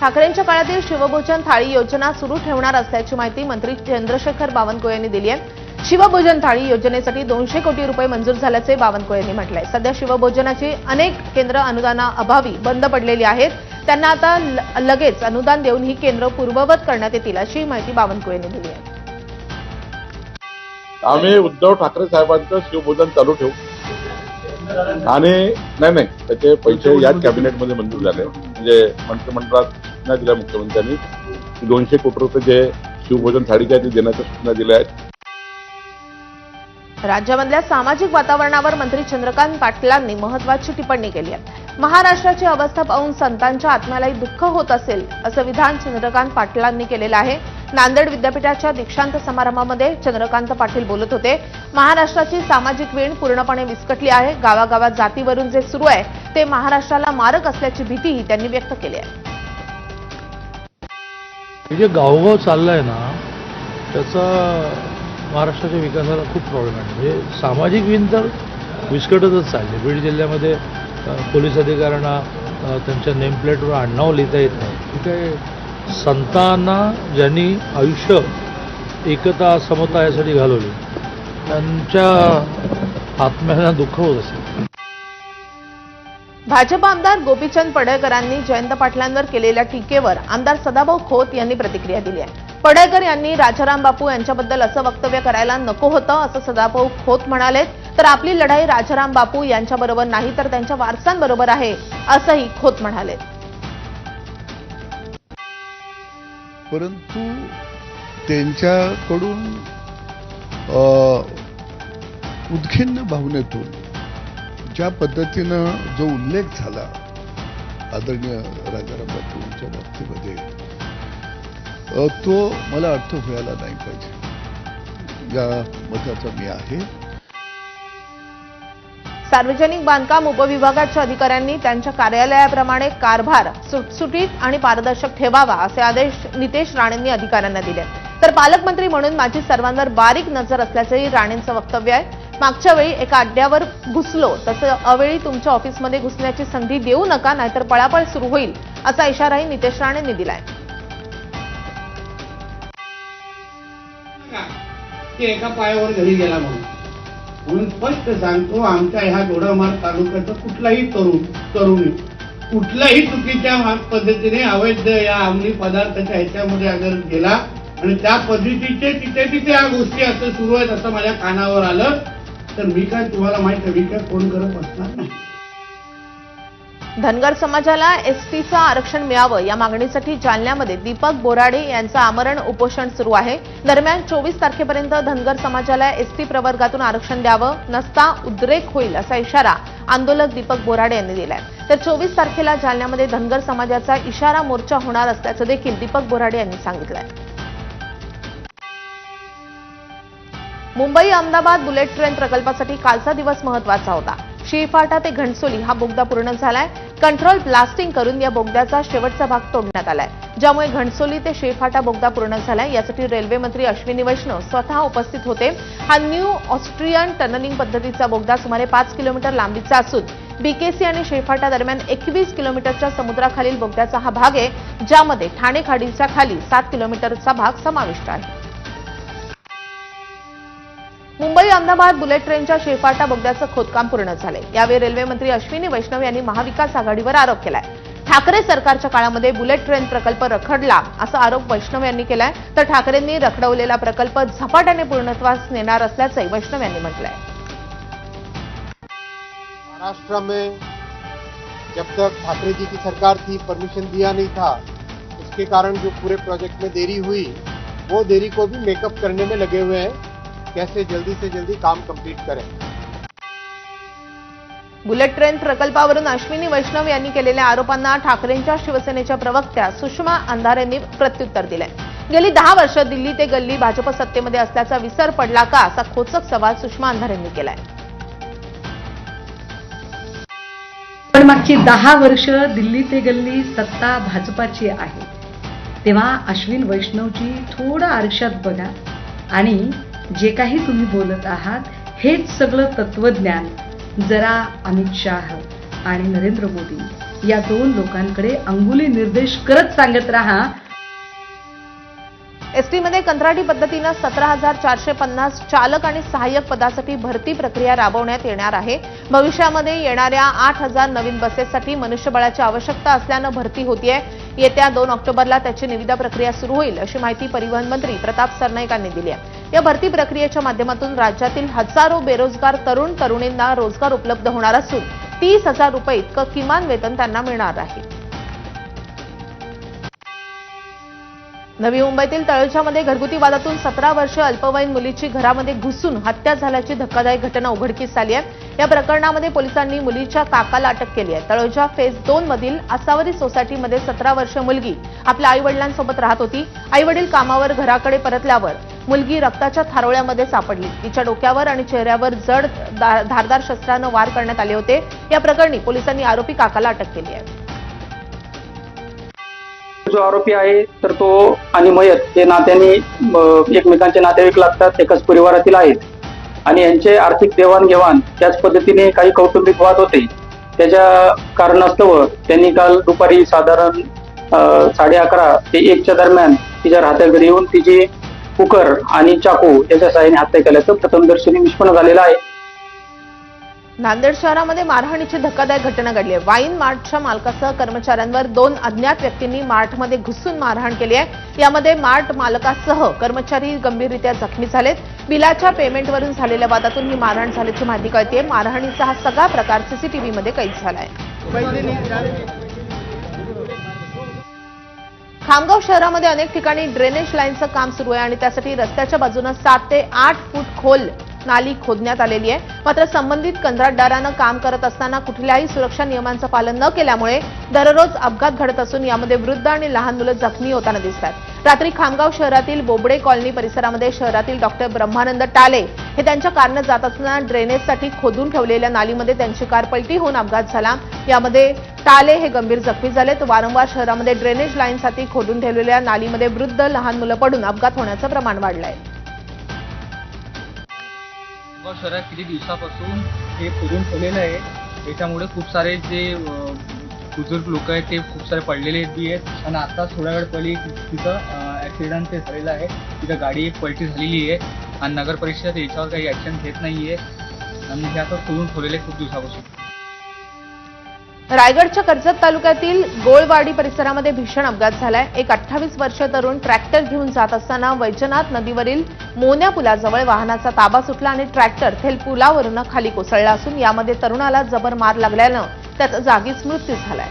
ठाकरेंच्या काळातील शिवभोजन थाळी योजना सुरू ठेवणार असल्याची माहिती मंत्री चंद्रशेखर बावनकुळे यांनी दिली आहे. शिवभोजन थाळी योजनेसाठी दोनशे कोटी रुपये मंजूर झाल्याचे बावनकुळे यांनी म्हटलंय. सध्या शिवभोजनाची अनेक केंद्र अनुदानाअभावी बंद पडलेली आहेत. त्यांना आता लगेच अनुदान देऊन ही केंद्र पूर्ववत करण्यात येतील अशी माहिती बावनकुळे यांनी दिली आहे. आम्ही उद्धव ठाकरे साहेबांचं शिवभोजन चालू ठेवू. आणि नाही नाही त्याचे पैसे याच कॅबिनेटमध्ये मंजूर झाले. म्हणजे मंत्रिमंडळात सूचना दिल्या मुख्यमंत्र्यांनी दोनशे कोटी रुपये जे शिवभोजन थाळीच्या ते देण्याच्या सूचना दिल्या आहेत. राज्यामधल्या सामाजिक वातावरणावर मंत्री चंद्रकांत पाटलांनी महत्वाची टिप्पणी केली आहे. महाराष्ट्राची अवस्था पाहून संतांच्या आत्म्यालाही दुःख होत असेल असं विधान चंद्रकांत पाटलांनी केलेलं आहे. नांदेड विद्यापीठाच्या दीक्षांत समारंभामध्ये चंद्रकांत पाटील बोलत होते. महाराष्ट्राची सामाजिक वेण पूर्णपणे विस्कटली आहे. गावागावात जातीवरून जे सुरू आहे ते महाराष्ट्राला मारक असल्याची भीतीही त्यांनी व्यक्त केली आहे. जे गावगाव चाललंय ना त्याचा महाराष्ट्राच्या विकासाला खूप प्रॉब्लेम आहे. म्हणजे सामाजिक विण तर विस्कटतच चालली. बीड जिल्ह्यामध्ये पोलीस अधिकाऱ्यांना त्यांच्या नेमप्लेटवर आडनाव लिहिता येत नाही. तिथे संतांना ज्यांनी आयुष्य एकता समता यासाठी घालवली त्यांच्या आत्म्याला दुःख होत असेल. भाजप आमदार गोपीचंद पडळकरांनी जयंत पाटलांवर केलेल्या टीकेवर आमदार सदाभाऊ खोत यांनी प्रतिक्रिया दिली आहे. पडळकर यांनी राजाराम बापू यांच्याबद्दल असं वक्तव्य करायला नको होतं असं सदाभाऊ खोत म्हणाले तर आपली लढाई राजाराम बापू यांच्याबरोबर नाही तर त्यांच्या वारसांबरोबर आहे असंही खोत म्हणाले परंतु त्यांच्याकडून अ, उद्खिन्न भावनेतून ज्या पद्धतीनं जो उल्लेख झाला आदरणीय राजाराम बापूंच्या बाबतीमध्ये तो मला अर्थ व्हायला नाही पाहिजे. या मताचा मी आहे. सार्वजनिक बांधकाम उपविभागाच्या अधिकाऱ्यांनी त्यांच्या कार्यालयाप्रमाणे कारभार सुटसुटीत आणि पारदर्शक ठेवावा असे आदेश नितेश राणेंनी अधिकाऱ्यांना दिले. तर पालकमंत्री म्हणून माझी सर्वांवर बारीक नजर असल्याचंही राणेंचं वक्तव्य आहे. मागच्या वेळी एका अड्ड्यावर घुसलो तसं अवेळी तुमच्या ऑफिसमध्ये घुसण्याची संधी देऊ नका नाहीतर पळापळ सुरू होईल असा इशाराही नितेश राणेंनी दिलाय. की? एका पायावर घरी गेला म्हणून. म्हणून स्पष्ट सांगतो आमच्या ह्या दोडामार्ग तालुक्याचं कुठलाही तरुण तरुणी कुठल्याही चुकीच्या पद्धतीने अवैध या अंमली पदार्थाच्या ह्याच्यामध्ये अगर गेला आणि त्या पद्धतीचे तिथे तिथे या गोष्टी असं सुरू आहेत असं माझ्या कानावर आलं तर मी काय तुम्हाला माहिती मी काय फोन करत असणार नाही. धनगर समाजाला एसटीचं आरक्षण मिळावं या मागणीसाठी जालन्यामध्ये दीपक बोराडे यांचं आमरण उपोषण सुरू आहे. दरम्यान चोवीस तारखेपर्यंत धनगर समाजाला एसटी प्रवर्गातून आरक्षण द्यावं नसता उद्रेक होईल असा इशारा आंदोलक दीपक बोराडे यांनी दिलाय. तर चोवीस तारखेला जालन्यामध्ये धनगर समाजाचा इशारा मोर्चा होणार असल्याचं देखील दीपक बोराडे यांनी सांगितलंय. मुंबई अहमदाबाद बुलेट ट्रेन प्रकल्पासाठी कालचा दिवस महत्त्वाचा होता. शिळफाटा ते घणसोली हा बोगदा पूर्ण झालाय. कंट्रोल ब्लास्टिंग करून या बोगद्याचा शेवटचा भाग तोडण्यात आलाय. ज्यामुळे घणसोली ते शिळफाटा बोगदा पूर्ण झालाय. यासाठी रेल्वे मंत्री अश्विनी वैष्णव स्वतः उपस्थित होते. हा न्यू ऑस्ट्रियन टनलिंग पद्धतीचा बोगदा सुमारे पाच किलोमीटर लांबीचा असून बीकेसी आणि शेफाटा दरम्यान एकवीस किलोमीटरच्या समुद्राखालील बोगद्याचा हा भाग आहे. ज्यामध्ये ठाणे खाडीच्या खाली सात किलोमीटरचा भाग समाविष्ट आहे. मुंबई अहमदाबाद बुलेट ट्रेनच्या शेफाटा बोगद्याचं खोदकाम पूर्ण झालंय. यावेळी रेल्वे मंत्री अश्विनी वैष्णव यांनी महाविकास आघाडीवर आरोप केलाय. ठाकरे सरकारच्या काळामध्ये बुलेट ट्रेन प्रकल्प रखडला असा आरोप वैष्णव यांनी केलाय. तर ठाकरेंनी रखडवलेला प्रकल्प झपाट्याने पूर्णत्वास नेणार असल्याचंही वैष्णव यांनी म्हटलंय. महाराष्ट्र में जब तक ठाकरे जी की सरकार थी परमिशन दिया नहीं था उसके कारण जो पूरे प्रोजेक्ट में देरी हुई वो देरी को भी मेकअप करने में लगे हुए हैं। कैसे जल्दी से जल्दी काम कंप्लीट करें? बुलेट ट्रेन प्रकल्पावरून अश्विनी वैष्णव यांनी केलेल्या आरोपांना ठाकरेंच्या शिवसेनेच्या प्रवक्त्या सुषमा अंधारे यांनी प्रत्युत्तर दिलंय. गेली दहा वर्ष दिल्ली ते गल्ली भाजप सत्तेमध्ये असल्याचा विसर पडला का असा खोचक सवाल सुषमा अंधारे यांनी केलाय. पण मागची दहा वर्ष दिल्ली ते गल्ली सत्ता भाजपाची आहे. तेव्हा अश्विन वैष्णवजी थोडं आरशात बघा आणि जे काही तुम्ही बोलत आहात हेच सगळं तत्वज्ञान जरा अमित शाह आणि नरेंद्र मोदी या दोन लोकांकडे अंगुली निर्देश करत सांगत राहा. एसटीमध्ये कंत्राटी पद्धतीनं सतरा हजार चारशे पन्नास चालक आणि सहाय्यक पदासाठी भरती प्रक्रिया राबवण्यात येणार आहे. भविष्यामध्ये येणाऱ्या आठ हजार नवीन बसेससाठी मनुष्यबळाची आवश्यकता असल्यानं भरती होतीये. येत्या दोन ऑक्टोबरला त्याची निविदा प्रक्रिया सुरू होईल अशी माहिती परिवहन मंत्री प्रताप सरनाईकांनी दिली आहे. या भरती प्रक्रियेच्या माध्यमातून राज्यातील हजारो बेरोजगार तरुण तरुणींना रोजगार उपलब्ध होणार असून तीस हजार रुपये इतकं किमान वेतन त्यांना मिळणार आहे. नवी मुंबईतील तळोशामध्ये घरगुती वादातून सतरा वर्ष अल्पवयीन मुलीची घरामध्ये घुसून हत्या झाल्याची धक्कादायक घटना उघडकीस आली आहे. या प्रकरणामध्ये पोलिसांनी मुलीच्या काकाला अटक केली आहे. तळोजा फेज दोन मधील आसावरी सोसायटीमध्ये सतरा वर्ष मुलगी आपल्या आई वडिलांसोबत राहत होती. आई वडील कामावर घराकडे परतल्यावर मुलगी रक्ताच्या थारोळ्यामध्ये सापडली. तिच्या डोक्यावर आणि चेहऱ्यावर जड दा- धारदार शस्त्रानं वार करण्यात आले होते. या प्रकरणी पोलिसांनी आरोपी काकाला अटक केली आहे. जो आरोपी आहे तर तो आणि मयत हे नात्याने एकमेकांचे नातेवाईक लागतात एकाच परिवारातील आहेत. आणि यांचे आर्थिक देवाणघेवाण त्याच पद्धतीने काही कौटुंबिक वाद होते. त्याच्या कारणास्तव त्यांनी काल दुपारी साधारण साडे अकरा ते एकच्या दरम्यान तिच्या राहत्या घरी येऊन तिची कुकर आणि चाकू याच्या सहाय्याने हत्या केल्याचं प्रथमदर्शनी निष्पन्न झालेलं आहे. नांदेड शहरामध्ये मारहाणीची धक्कादायक घटना घडली आहे. वाईन मार्टच्या मालकासह कर्मचाऱ्यांवर दोन अज्ञात व्यक्तींनी मार्टमध्ये घुसून मारहाण केली आहे. यामध्ये मार्ट मालकासह कर्मचारी गंभीररित्या जखमी झालेत. बिलाच्या पेमेंटवरून झालेल्या वादातून ही मारहाण झाल्याची माहिती कळते मारहाणीचा हा सगळा प्रकार सीसीटीव्हीमध्ये कैद झालाय. खामगाव शहरामध्ये अनेक ठिकाणी ड्रेनेज लाईनचं काम सुरू आहे आणि त्यासाठी रस्त्याच्या बाजूनं सात ते आठ फूट खोल नाली खोदण्यात आलेली आहे. मात्र संबंधित कंत्राटदारानं काम करत असताना कुठल्याही सुरक्षा नियमांचं पालन न केल्यामुळे दररोज अपघात घडत असून यामध्ये वृद्ध आणि लहान मुलं जखमी होताना दिसतात. रात्री खामगाव शहरातील बोबडे कॉलनी परिसरामध्ये शहरातील डॉक्टर ब्रह्मानंद टाले हे त्यांच्या कारनं जात असताना ड्रेनेजसाठी खोदून ठेवलेल्या नालीमध्ये त्यांची कार पलटी होऊन अपघात झाला. यामध्ये टाले हे गंभीर जखमी झालेत. वारंवार शहरामध्ये ड्रेनेज लाईनसाठी खोदून ठेवलेल्या नालीमध्ये वृद्ध लहान मुलं पडून अपघात होण्याचं प्रमाण वाढलं आहे गाव शहरात किती दिवसापासून हे पुरून ठेवलेलं आहे. त्याच्यामुळे खूप सारे जे बुजुर्ग लोक आहेत ते खूप सारे पडलेले बी आहेत. आणि आता थोड्या वेळ पहिले तिथं ॲक्सिडेंट ते झालेलं आहे. तिथं गाडी एक पलटी झालेली आहे. आणि नगर परिषद याच्यावर काही ॲक्शन घेत नाही आहे आणि हे आता खोदून ठेवलेले खूप दिवसापासून. रायगडच्या कर्जत तालुक्यातील गोळवाडी परिसरामध्ये भीषण अपघात झालाय. एक अठ्ठावीस वर्ष तरुण ट्रॅक्टर घेऊन जात असताना वैजनाथ नदीवरील मोन्या पुलाजवळ वाहनाचा ताबा सुटला आणि ट्रॅक्टर थेल पुलावरून खाली कोसळला असून यामध्ये तरुणाला जबर मार लागल्यानं त्याचा जागीच मृत्यू झालाय.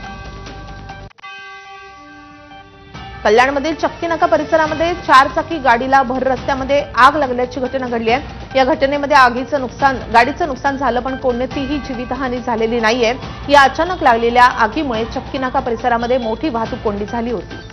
कल्याणमधील चक्कीनाका परिसरामध्ये चारचाकी गाडीला भर रस्त्यामध्ये आग लागल्याची घटना घडली आहे. या घटनेमध्ये आगीचं नुकसान गाडीचं नुकसान झालं पण कोणतीही जीवितहानी झालेली नाहीये. या अचानक लागलेल्या आगीमुळे चक्कीनाका परिसरामध्ये मोठी वाहतूक कोंडी झाली होती.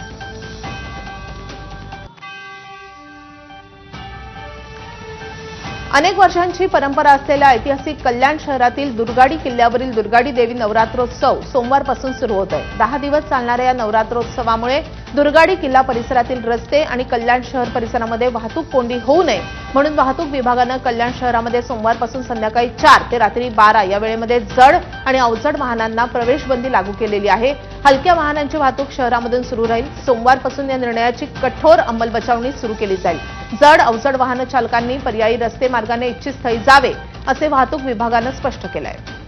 अनेक वर्षांची परंपरा असलेल्या ऐतिहासिक कल्याण शहरातील दुर्गाडी किल्ल्यावरील दुर्गाडी देवी नवरात्रोत्सव सोमवारपासून सुरू होत आहे दहा दिवस चालणाऱ्या या नवरात्रोत्सवामुळे दुर्गाडी किल्ला परिसरातील रस्ते आणि कल्याण शहर परिसरामध्ये वाहतूक कोंडी होऊ नये. म्हणून वाहतूक विभागानं कल्याण शहरामध्ये सोमवारपासून संध्याकाळी चार ते रात्री बारा या वेळेमध्ये जड आणि अवजड वाहनांना प्रवेशबंदी लागू केलेली आहे. हलक्या वाहनांची वाहतूक शहरामधून सुरू राहील. सोमवारपासून या निर्णयाची कठोर अंमलबजावणी सुरू केली जाईल. जड अवजड वाहन चालकांनी पर्यायी रस्ते मार्गाने इच्छित स्थळी जावे असे वाहतूक विभागानं स्पष्ट केलं आहे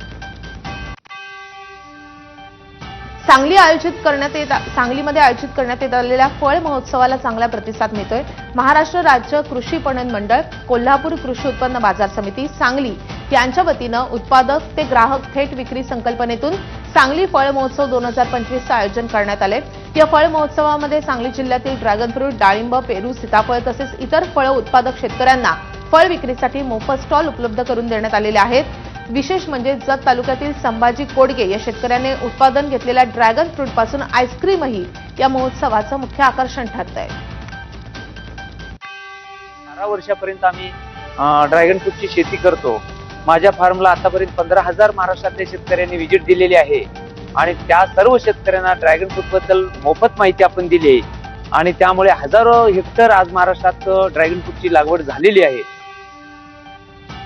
सांगली आयोजित करण्यात येत सांगलीमध्ये आयोजित करण्यात येत आलेल्या फळ महोत्सवाला चांगला प्रतिसाद मिळतोय. महाराष्ट्र राज्य कृषी पणन मंडळ कोल्हापूर कृषी उत्पन्न बाजार समिती सांगली यांच्या वतीनं उत्पादक ते ग्राहक थेट विक्री संकल्पनेतून सांगली फळ महोत्सव दोन हजार पंचवीसचं आयोजन करण्यात आले या फळ महोत्सवामध्ये सांगली जिल्ह्यातील ड्रॅगन फ्रूट डाळिंब पेरू सीताफळ तसेच इतर फळ उत्पादक शेतकऱ्यांना फळ विक्रीसाठी मोफत स्टॉल उपलब्ध करून देण्यात आलेले आहेत. विशेष म्हणजे जत तालुक्यातील संभाजी कोडगे या शेतकऱ्याने उत्पादन घेतलेल्या ड्रॅगन फ्रूटपासून आईस्क्रीमही या महोत्सवाचं मुख्य आकर्षण ठरत आहे बारा वर्षापर्यंत आम्ही ड्रॅगन फ्रूटची शेती करतो. माझ्या फार्मला आतापर्यंत पंधरा हजार महाराष्ट्रातल्या शेतकऱ्यांनी व्हिजिट दिलेली आहे. आणि त्या सर्व शेतकऱ्यांना ड्रॅगन फ्रूटबद्दल मोफत माहिती आपण दिली. आहे आणि त्यामुळे हजारो हेक्टर आज महाराष्ट्रात ड्रॅगन फ्रूटची लागवड झालेली आहे.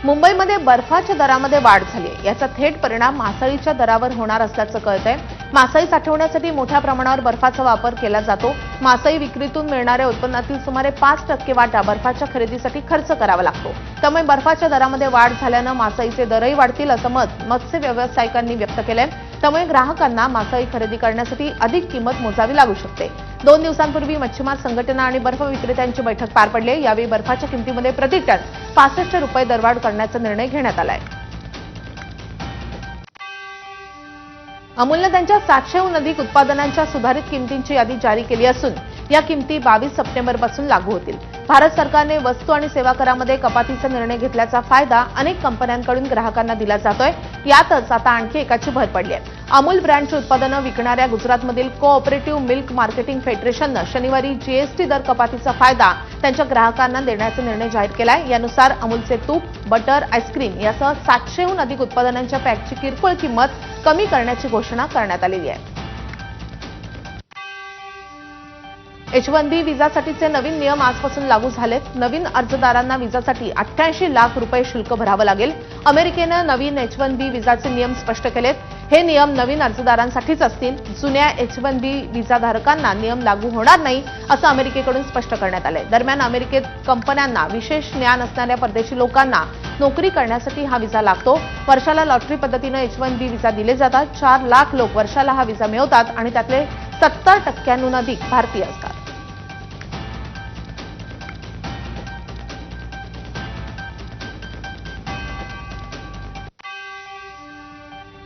मुंबईमध्ये बर्फाच्या दरामध्ये वाढ झाली आहे. याचा थेट परिणाम मासळीच्या दरावर होणार असल्याचं कळत आहे मासळी साठवण्यासाठी मोठ्या प्रमाणावर बर्फाचा वापर केला जातो. मासळी विक्रीतून मिळणाऱ्या उत्पन्नातील सुमारे पाच टक्के वाटा बर्फाच्या खरेदीसाठी खर्च करावा लागतो. त्यामुळे बर्फाच्या दरामध्ये वाढ झाल्यानं मासळीचे दरही वाढतील असं मत मत्स्य व्यावसायिकांनी व्यक्त केलंय. त्यामुळे ग्राहकांना मासळी खरेदी करण्यासाठी अधिक किंमत मोजावी लागू शकते. दोन दिवसांपूर्वी मच्छीमार संघटना आणि बर्फ विक्रेत्यांची बैठक पार पडली. यावेळी बर्फाच्या किमतीमध्ये प्रतिटन पासष्ट रुपये दरवाढ करण्याचा निर्णय घेण्यात आलाय. अमूलनं त्यांच्या सातशेहून अधिक उत्पादनांच्या सुधारित किमतींची यादी जारी केली असून या किमती बावीस सप्टेंबरपासून लागू होतील. भारत सरकारने वस्तू आणि सेवा करामध्ये कपातीचा निर्णय घेतल्याचा फायदा अनेक कंपन्यांकडून ग्राहकांना दिला जातोय. यातच आता आणखी एकाची भर पडली आहे. अमूल ब्रँडची उत्पादनं विकणाऱ्या गुजरातमधील कोऑपरेटिव्ह मिल्क मार्केटिंग फेडरेशननं शनिवारी जीएसटी दर कपातीचा फायदा त्यांच्या ग्राहकांना देण्याचा निर्णय जाहीर केलाय. यानुसार अमूलचे तूप बटर आईस्क्रीम यासह सातशेहून अधिक उत्पादनांच्या पॅकची किरकोळ किंमत कमी करण्याची घोषणा करण्यात आलेली आहे. एच वन बी विजासाठीचे नवीन नियम आजपासून लागू झालेत. नवीन अर्जदारांना विजासाठी अठ्ठ्याऐंशी लाख रुपये शुल्क भरावं लागेल. अमेरिकेनं नवीन एच वन बी विजाचे नियम स्पष्ट केलेत. हे नियम नवीन अर्जदारांसाठीच असतील. जुन्या एच वन बी विजाधारकांना नियम लागू होणार नाही असं अमेरिकेकडून स्पष्ट करण्यात आलंय. दरम्यान अमेरिकेत कंपन्यांना विशेष ज्ञान असणाऱ्या परदेशी लोकांना नोकरी करण्यासाठी हा विजा लागतो. वर्षाला लॉटरी पद्धतीनं एच वन बी विजा दिले जातात. चार लाख लोक वर्षाला हा विजा मिळवतात आणि त्यातले सत्तर टक्क्यांहून अधिक भारतीय असतात.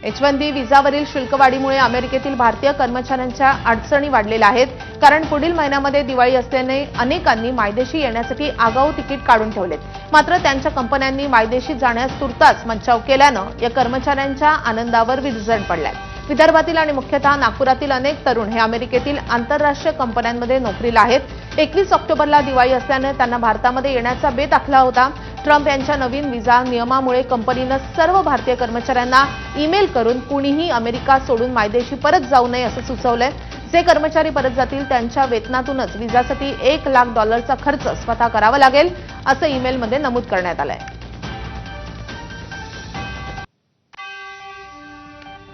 एच वन बी विजावरील शुल्कवाढीमुळे अमेरिकेतील भारतीय कर्मचाऱ्यांच्या अडचणी वाढलेल्या आहेत. कारण पुढील महिन्यामध्ये दिवाळी असल्याने अनेकांनी मायदेशी येण्यासाठी आगाऊ तिकीट काढून ठेवलेत. मात्र त्यांच्या कंपन्यांनी मायदेशी जाण्यास तुर्ताच मज्जाव केल्यानं या कर्मचाऱ्यांच्या आनंदावर विरजण पडलाय. विदर्भातील आणि मुख्यतः नागपुरातील अनेक तरुण हे अमेरिकेतील आंतरराष्ट्रीय कंपन्यांमध्ये नोकरीला आहेत. एकवीस ऑक्टोबरला दिवाळी असल्यानं त्यांना भारतामध्ये येण्याचा बेत आखला होता. ट्रम्प यांच्या नवीन विजा नियमामुळे कंपनीनं सर्व भारतीय कर्मचाऱ्यांना ईमेल करून कुणीही अमेरिका सोडून मायदेशी परत जाऊ नये असं सुचवलंय. जे कर्मचारी परत जातील त्यांच्या वेतनातूनच विजासाठी एक लाख डॉलरचा खर्च स्वतः करावा लागेल असं ईमेलमध्ये नमूद करण्यात आलंय.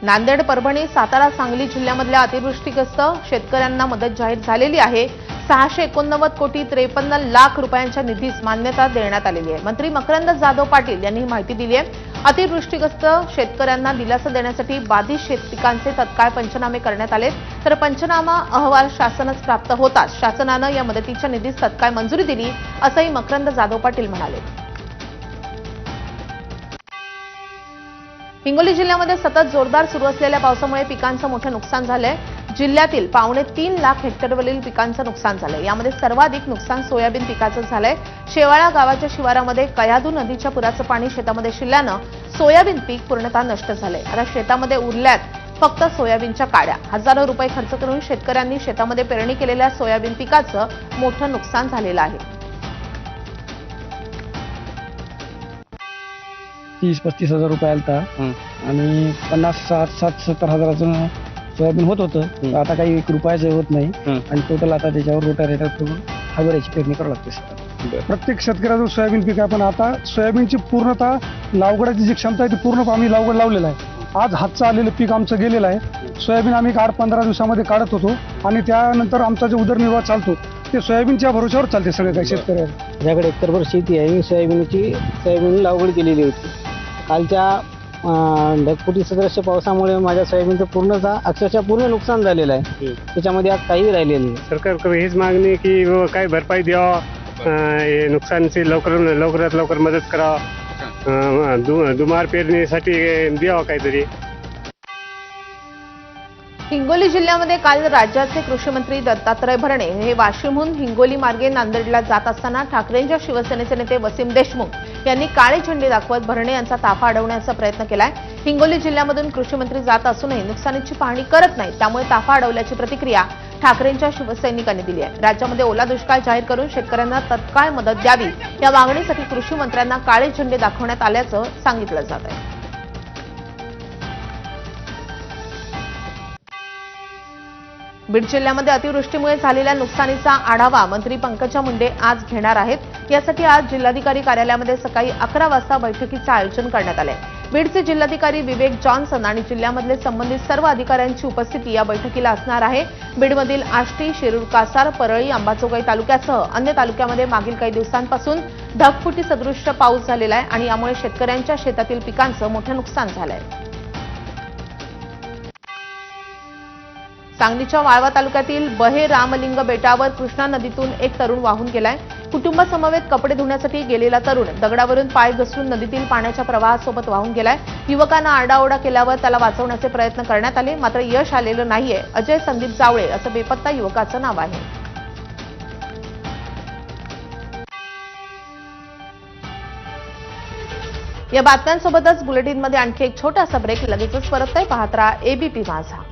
नांदेड परभणी सातारा सांगली जिल्ह्यामधल्या अतिवृष्टीग्रस्त शेतकऱ्यांना मदत जाहीर झालेली आहे. सहाशे एकोणनव्वद कोटी त्रेपन्न लाख रुपयांच्या निधीस मान्यता देण्यात आलेली आहे. मंत्री मकरंद जाधव पाटील यांनी ही माहिती दिली आहे. अतिवृष्टीग्रस्त शेतकऱ्यांना दिलासा देण्यासाठी बाधित शेतपिकांचे तत्काळ पंचनामे करण्यात आले तर पंचनामा अहवाल शासनच प्राप्त होताच. शासनानं या मदतीच्या निधीस तत्काळ मंजुरी दिली असंही मकरंद जाधव पाटील म्हणाले. हिंगोली जिल्ह्यामध्ये सतत जोरदार सुरू असलेल्या पावसामुळे पिकांचं मोठं नुकसान झालंय. जिल्ह्यातील पावणे तीन लाख हेक्टरवरील पिकांचं नुकसान झालंय. यामध्ये सर्वाधिक नुकसान सोयाबीन पिकाचं झालंय. शेवाळा गावाच्या शिवारामध्ये कयाधू नदीच्या पुराचं पाणी शेतामध्ये शिरल्यानं सोयाबीन पीक पूर्णतः नष्ट झालंय. आता शेतामध्ये उरल्यात फक्त सोयाबीनच्या काड्या. हजारो रुपये खर्च करून शेतकऱ्यांनी शेतामध्ये पेरणी केलेल्या सोयाबीन पिकाचं मोठं नुकसान झालेलं आहे. तीस पस्तीस हजार रुपये आलता. आणि पन्नास साठ साठ सत्तर हजाराचं सोयाबीन होत होतं तर आता काही एक रुपयाचं होत नाही. आणि टोटल आता त्याच्यावर रोटा रेटा करून हरभऱ्याची पेरणी करावी लागते सर प्रत्येक शेतकऱ्याचं सोयाबीन पीक आहे पण आता सोयाबीनची पूर्णतः लागवडाची जी क्षमता आहे ती पूर्ण आम्ही लागवड लावलेलं आहे. आज हातचं आलेलं पीक आमचं गेलेलं आहे. सोयाबीन आम्ही आठ पंधरा दिवसामध्ये काढत होतो आणि त्यानंतर आमचा जो उदरनिर्वाह चालतो ते सोयाबीनच्या भरोश्यावर चालते सगळे काही शेतकऱ्याला माझ्याकडे एकरभर शेती आहे. मी सोयाबीनची सोयाबीन लागवड केलेली होती. कालच्या ढगफुटी सदृश्य पावसामुळे माझ्या सोयाबीनचं पूर्णतः अक्षरशः पूर्ण नुकसान झालेलं आहे. त्याच्यामध्ये आज काही राहिलेलं नाही. सरकारकडे हीच मागणी आहे की काय भरपाई द्यावा अं, हे नुकसानची लवकर लवकरात लवकर मदत करावा अं, दु- दुमार पेरणीसाठी द्यावा काहीतरी. हिंगोली जिल्ह्यामध्ये काल राज्याचे कृषी मंत्री दत्तात्रय भरणे हे वाशिमहून हिंगोली मार्गे नांदेडला जात असताना ठाकरेंच्या शिवसेनेचे नेते वसीम देशमुख यांनी काळे झेंडे दाखवत भरणे यांचा ताफा अडवण्याचा प्रयत्न केलाय. हिंगोली जिल्ह्यामधून कृषी मंत्री जात असूनही नुकसानीची पाहणी करत नाही त्यामुळे ताफा अडवल्याची प्रतिक्रिया ठाकरेंच्या शिवसैनिकांनी दिली आहे. राज्यामध्ये ओला दुष्काळ जाहीर करून शेतकऱ्यांना तत्काळ मदत द्यावी या मागणीसाठी कृषी मंत्र्यांना काळे झेंडे दाखवण्यात आल्याचं सांगितलं जात आहे. बीड जिल्ह्यामध्ये अतिवृष्टीमुळे झालेल्या नुकसानीचा आढावा मंत्री पंकजा मुंडे आज घेणार आहेत. यासाठी आज जिल्हाधिकारी कार्यालयामध्ये सकाळी अकरा वाजता बैठकीचं आयोजन करण्यात आलंय बीडचे जिल्हाधिकारी विवेक जॉन्सन आणि जिल्ह्यामधले संबंधित सर्व अधिकाऱ्यांची उपस्थिती या बैठकीला असणार आहे. बीडमधील आष्टी शिरूर कासार परळी अंबाजोगाई तालुक्यासह अन्य तालुक्यामध्ये मागील काही दिवसांपासून ढगफुटी सदृश्य पाऊस झालेला आहे आणि यामुळे शेतकऱ्यांच्या शेतातील पिकांचं मोठं नुकसान झालं आहे सांगलीच्या वाळवा तालुक्यातील बहे रामलिंग बेटावर कृष्णा नदीतून एक तरुण वाहून गेलाय. कुटुंबासमवेत कपडे धुण्यासाठी गेलेला तरुण दगडावरून पाय घसरून नदीतील पाण्याच्या प्रवाहासोबत वाहून गेलाय. युवकांना आरडाओरडा केल्यावर त्याला वाचवण्याचे प्रयत्न करण्यात आले. मात्र यश आलेलं नाहीये. अजय संदीप जावळे असं बेपत्ता युवकाचं नाव आहे. या बातम्यांसोबतच बुलेटिनमध्ये आणखी एक छोटासा ब्रेक. लगेचच परत आहे पाहत राहा एबीपी माझा.